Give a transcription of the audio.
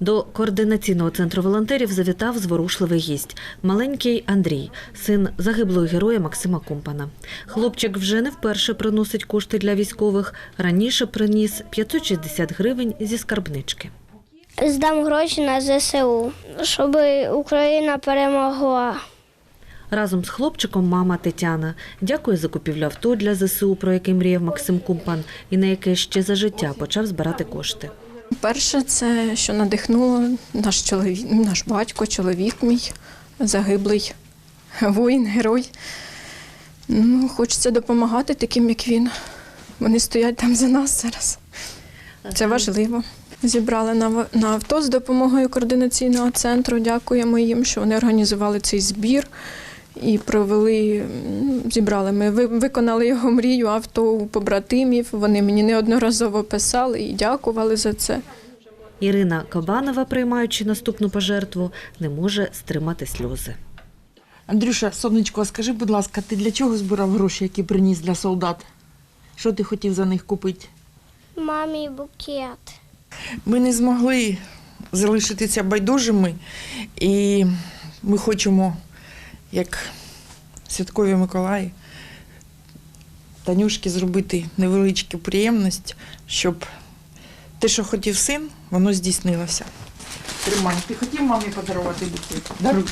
До координаційного центру волонтерів завітав зворушливий гість маленький Андрій, син загиблого героя Максима Кумпана. Хлопчик вже не вперше приносить кошти для військових. Раніше приніс 560 гривень зі скарбнички. Здам гроші на ЗСУ, щоб Україна перемогла. Разом з хлопчиком мама Тетяна дякує за купівлю авто для ЗСУ, про яке мріяв Максим Кумпан, і на яке ще за життя почав збирати кошти. Перше, це що надихнуло наш чоловік, наш батько, чоловік мій, загиблий воїн, герой. Ну, хочеться допомагати таким, як він. Вони стоять там за нас зараз. Це важливо. Зібрали на, на авто з допомогою координаційного центру. Дякуємо їм, що вони організували цей збір і провели, зібрали. Ми ви- виконали його мрію авто у побратимів. Вони мені неодноразово писали і дякували за це. Ірина Кабанова, приймаючи наступну пожертву, не може стримати сльози. Андрюша, сонечко, скажи, будь ласка, ти для чого збирав гроші, які приніс для солдат? Що ти хотів за них купити? Мамі букет. Ми не змогли залишитися байдужими, і ми хочемо, як святкові Миколаї, Танюшки зробити невеличку приємність, щоб те, що хотів син, воно здійснилося. Тримай, ти хотів мамі подарувати букет? Даруй.